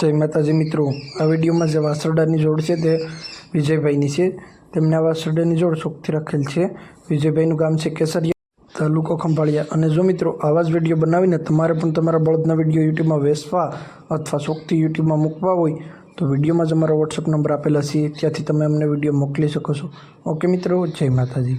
જય માતાજી મિત્રો. આ વિડીયોમાં જે વાસરડાની જોડ છે તે વિજયભાઈની છે. તેમને આ વાસરડાની જોડ શોખથી રાખેલ છે. વિજયભાઈનું ગામ છે કેસરિયા તાલુકો ખંભાળિયા. અને જો મિત્રો, આવા જ વીડિયો બનાવીને તમારે પણ તમારા બળદના વીડિયો યુટ્યુબમાં વેચવા અથવા શોખથી યુટ્યુબમાં મૂકવા હોય, તો વિડીયોમાં જ અમારો વોટ્સઅપ નંબર આપેલા છે. ત્યાંથી તમે અમને વીડિયો મોકલી શકો છો. ઓકે મિત્રો, જય માતાજી.